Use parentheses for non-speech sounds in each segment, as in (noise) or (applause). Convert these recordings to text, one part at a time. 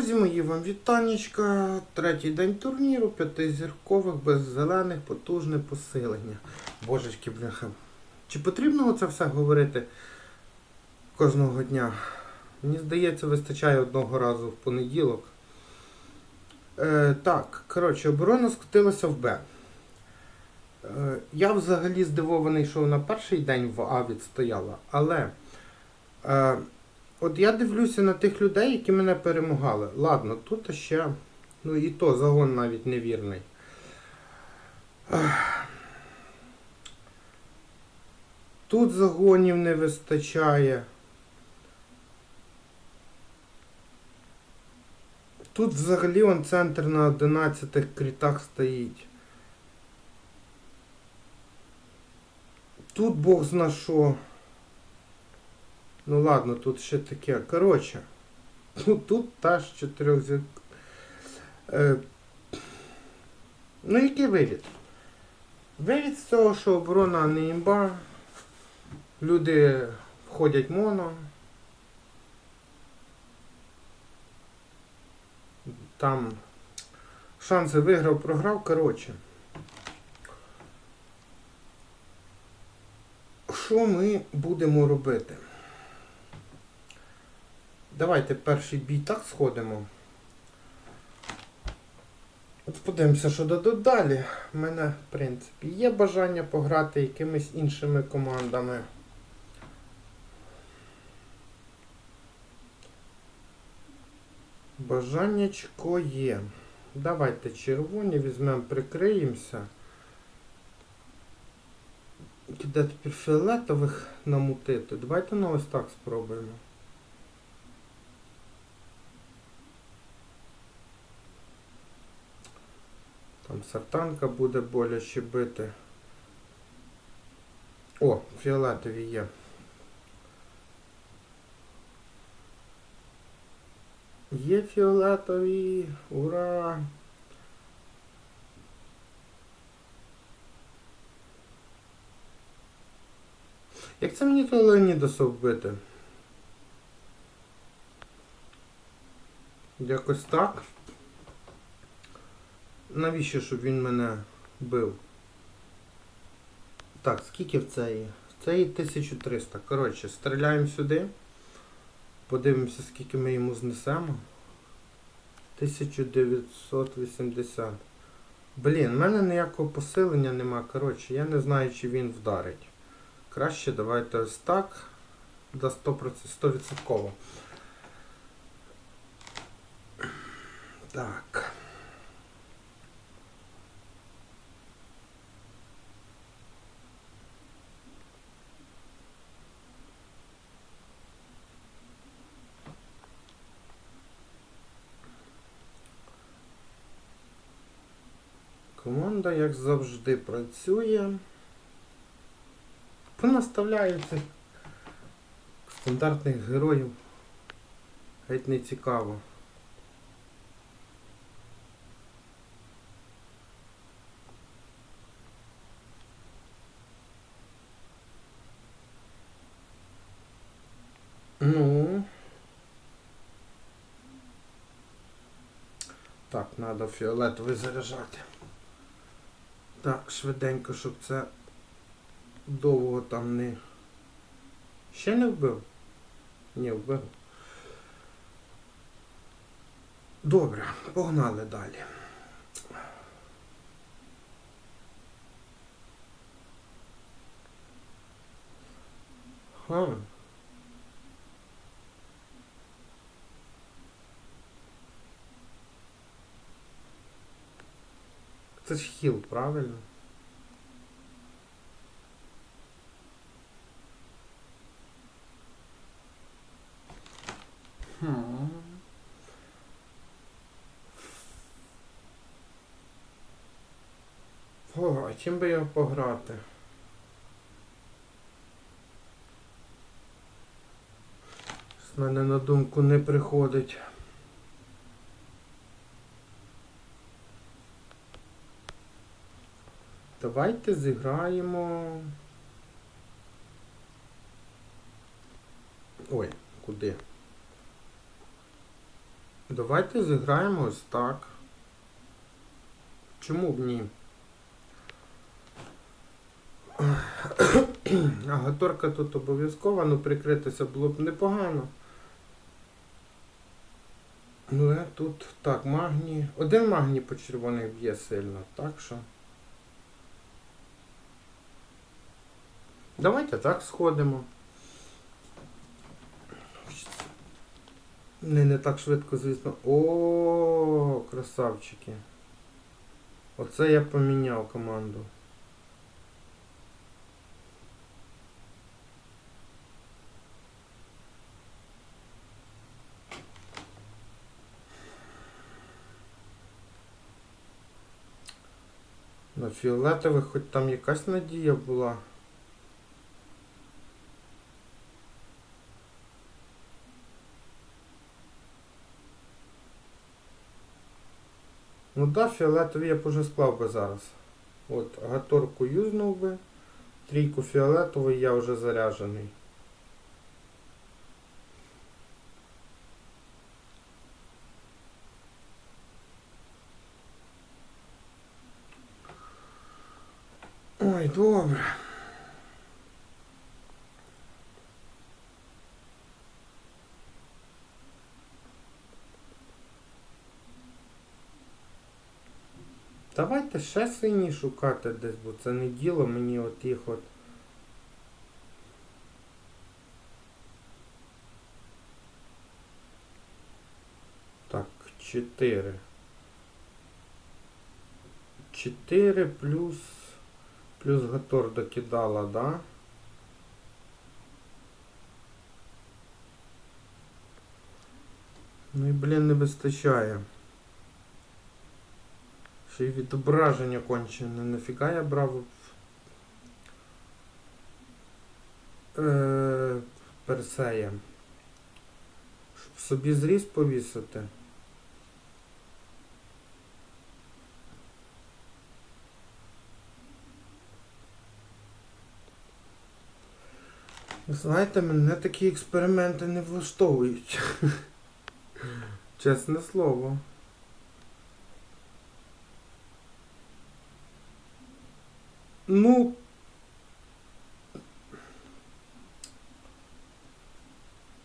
Друзі мої, вам вітанечка. Третій день турніру, п'ятизіркових, без зелених, потужне посилення. Божечки, бляха. Чи потрібно це все говорити кожного дня? Мені здається, вистачає одного разу в понеділок. Е, так, коротше, оборона скотилася в Б. Е, я взагалі здивований, що вона перший день в А відстояла, але. Е, От я дивлюся на тих людей, які мене перемагали. Ладно, тут ще, ну і то загон навіть невірний. Тут загонів не вистачає. Тут взагалі он центр на 11 крітах стоїть. Тут Бог зна що. Ну ладно, тут ще таке. Коротше, (laughs) ну тут та ж чотирьох. Е, ну який вивід? Вивід з цього, що оборона не імба, люди входять моно. Там шанси виграв, програв, коротше. Що ми будемо робити? Давайте перший бій так сходимо. От подивимося, що дадуть далі. У мене, в принципі, є бажання пограти якимись іншими командами. Бажаннячко є. Давайте червоні візьмемо, прикриємося. Де тепер фіолетових намутити? Давайте на ось так спробуємо. Там сартанка буде боляче бити. О, фіолетові є. Є фіолетові. Ура! Як це мені то Леонідаса вбити? Якось так. Навіщо, щоб він мене бив? Так, скільки в цеї? В цеї 1300. Коротше, стріляємо сюди. Подивимося, скільки ми йому знесемо. 1980. Блін, в мене ніякого посилення нема. Коротше, я не знаю, чи він вдарить. Краще давайте ось так. До 100%, 100%. Так. Команда, як завжди, працює. Понаставляю цих стандартних героїв. Геть не цікаво. Ну. Так, треба фіолетовий заряджати. Так, швиденько, щоб це довго там не... Ще не вбив? Ні, вбив. Добре, погнали далі. Ха. Це ж хіл, правильно? Хм. О, а чим би його пограти? З мене на думку не приходить. Давайте зіграємо. Ой, куди? Давайте зіграємо ось так. Чому б ні? Агаторка тут обов'язкова, ну прикритися було б непогано. Але тут так, магній. Один магній по червоних б'є сильно, так що. Давайте так сходимо. Не, не так швидко, звісно. О, красавчики. Оце я поміняв команду. На фіолетових хоч там якась надія була. Ну да, фіолетові я б уже склав би зараз. От, гаторку юзнув би. Трійку фіолетовий я вже заряджений. Ой, добре. Давайте ще сині шукати десь, бо це не діло мені от їх от. Так, 4. 4 плюс. Плюс Гатор докидала, да? Ну і, блін, не вистачає. Ще й відображення кончене. Нафіга я брав е, персея. Щоб собі зріз повісити. Знаєте, мене такі експерименти не влаштовують. (laughs) Чесне слово. Ну.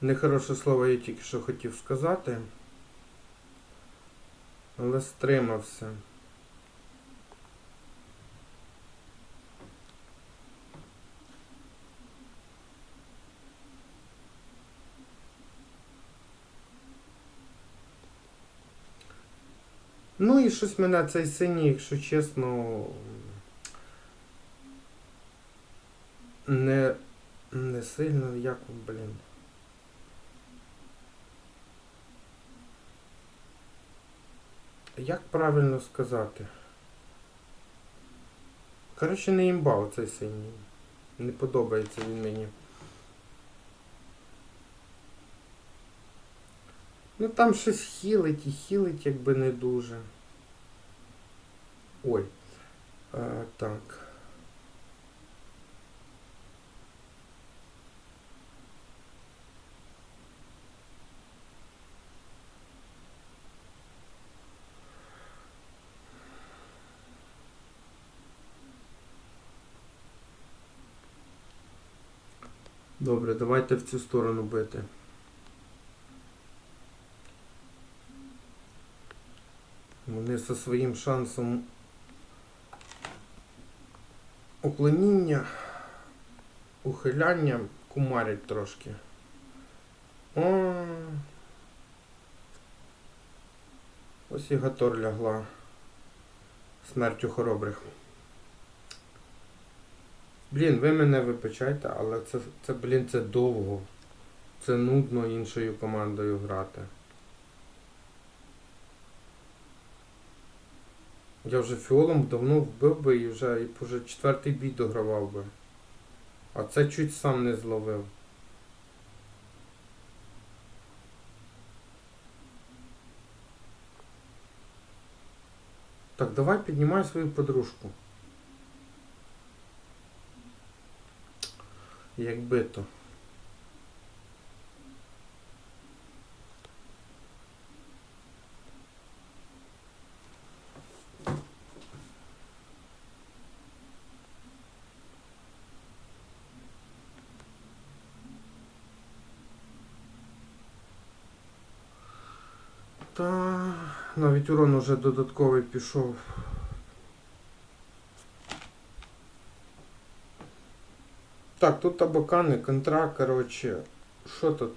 Нехороше слово я тільки що хотів сказати. Але стримався. Ну і щось мене цей синій, якщо чесно, не, не сильно як, блін. Як правильно сказати? Коротше, не імбав цей синій. Не подобається він мені. Ну там щось хілить і хілить, якби не дуже. Ой. А, так. Добре, давайте в цю сторону бити. Вони зі своїм шансом уклоніння, ухиляння кумарять трошки. О, ось і Гатор лягла смертю хоробрих. Блін, ви мене вибачайте, але це, це, блін, це довго. Це нудно іншою командою грати. Я вже фіолом давно вбив би і вже і вже четвертий бій догравав би. А це чуть сам не зловив. Так, давай піднімай свою подружку. якби то. Та навіть урон уже додатковий пішов. Так, тут табакани, контракт, коротше. Що тут?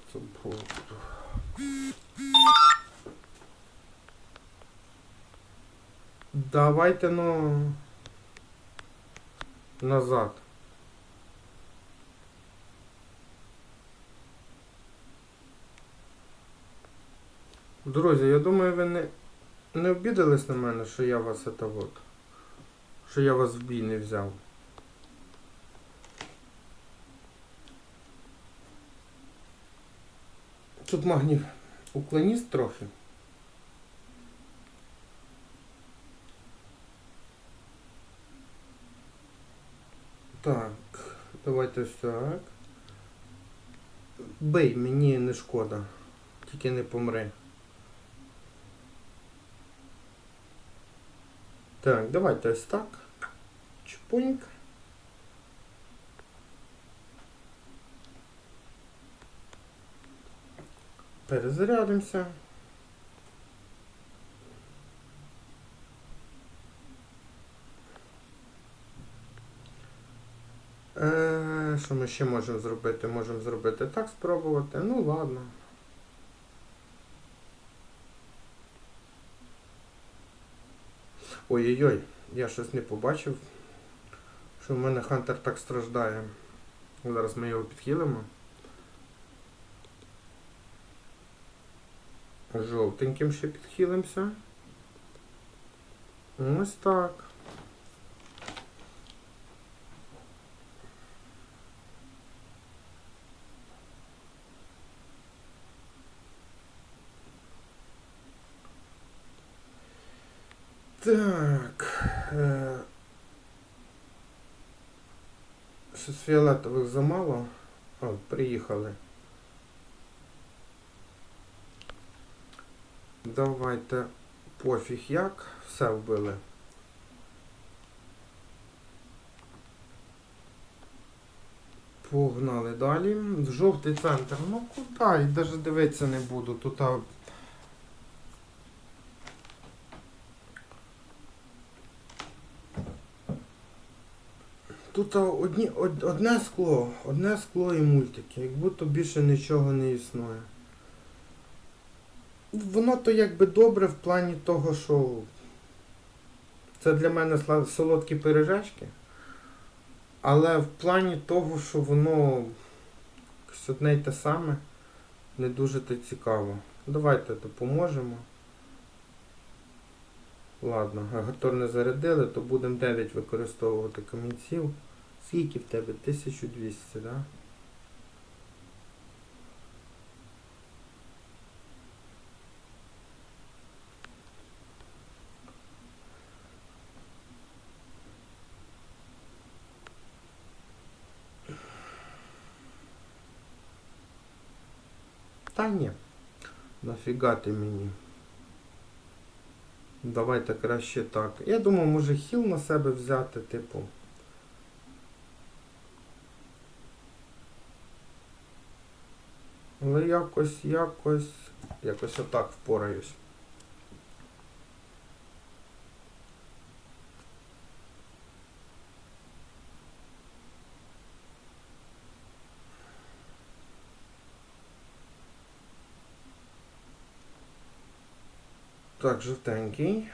Давайте ну назад. Друзі, я думаю, ви не, не обідались на мене, що я вас это вот, що я вас в бій не взяв. Тут магнів уклоніст трохи. Так, давайте ось так. Бий, мені не шкода. Тільки не помри. Так, давайте ось так. Чпуньк. Перезарядимося. Е, що ми ще можемо зробити? Можемо зробити так спробувати. Ну ладно. Ой-ой-ой, я щось не побачив, що в мене Хантер так страждає. Зараз ми його підхилимо. Жовтеньким ще підхилимося. Ось так. Так. Е... Щось фіолетових замало. О, приїхали. Давайте пофіг як. Все вбили. Погнали далі. В жовтий центр. Ну куди? І навіть дивитися не буду. Тут а, Тут одні, од- одне скло, одне скло і мультики, як будто більше нічого не існує. Воно то якби добре в плані того, що це для мене солодкі пиріжечки, але в плані того, що воно одне й те саме, не дуже то цікаво. Давайте допоможемо. Ладно, гатор не зарядили, то будемо 9 використовувати камінців. Скільки в тебе? 1200, так? Да? Та ні. Нафіга ти мені? Давайте краще так. Я думаю, може хіл на себе взяти, типу. Але якось, якось, якось отак впораюсь. Так, жовтенький.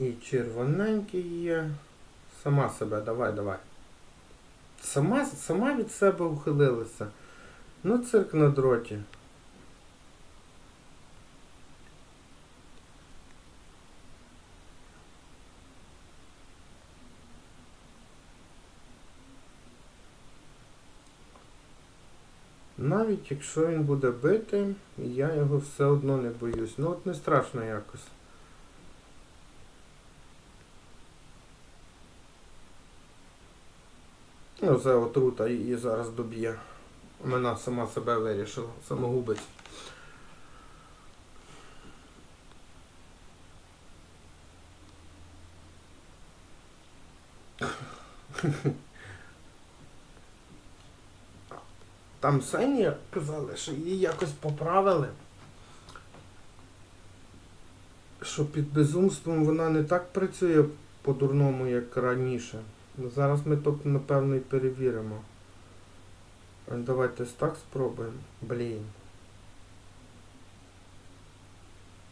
І червоненький є. Сама себе, давай, давай. Сама, сама від себе ухилилася. Ну, цирк на дроті. Навіть якщо він буде бити, я його все одно не боюсь. Ну от не страшно якось. Ну, це отрута її зараз доб'є. Вона сама себе вирішила, самогубець. Там Сені казали, що її якось поправили. Що під безумством вона не так працює по-дурному, як раніше. Ну, Зараз ми то, напевно, і перевіримо. Давайте так спробуємо. Блін.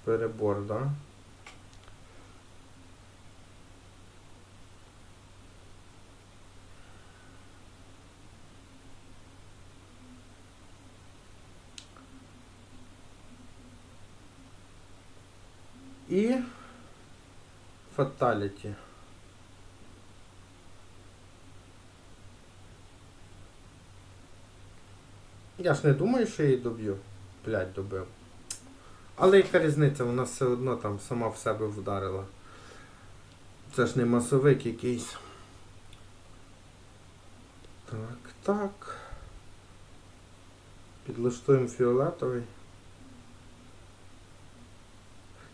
Перебор, да? І фаталіті. Я ж не думаю, що я її доб'ю. Блять, добив. Але яка різниця, вона все одно там сама в себе вдарила. Це ж не масовик якийсь. Так, так. Підлаштуємо фіолетовий.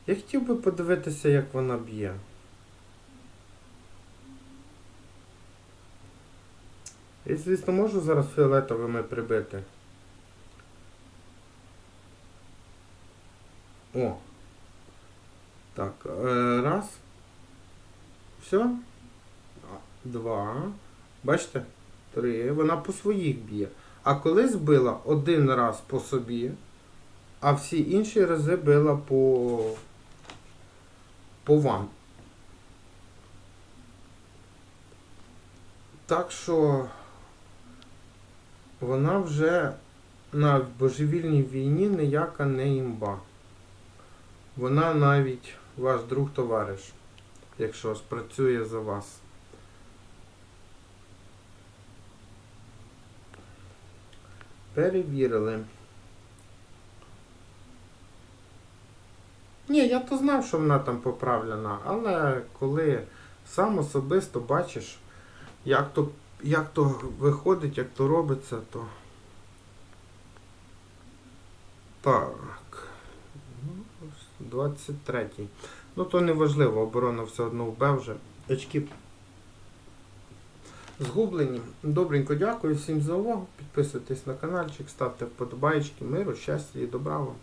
Я хотів би подивитися, як вона б'є. Я, звісно, можу зараз фіолетовими прибити. О. Так, е, раз. Все. Два. Бачите? Три. Вона по своїх б'є. А колись била один раз по собі, а всі інші рази била по, по вам. Так що вона вже на божевільній війні ніяка не імба. Вона навіть ваш друг товариш, якщо спрацює за вас. Перевірили. Ні, я то знав, що вона там поправлена, але коли сам особисто бачиш, як то, як то виходить, як то робиться, то. Так. Ну, 23-й. Ну то не важливо, оборона все одно вбе вже. Очки згублені. Добренько дякую всім за увагу. Підписуйтесь на каналчик, ставте вподобайки, миру, щастя і добра вам.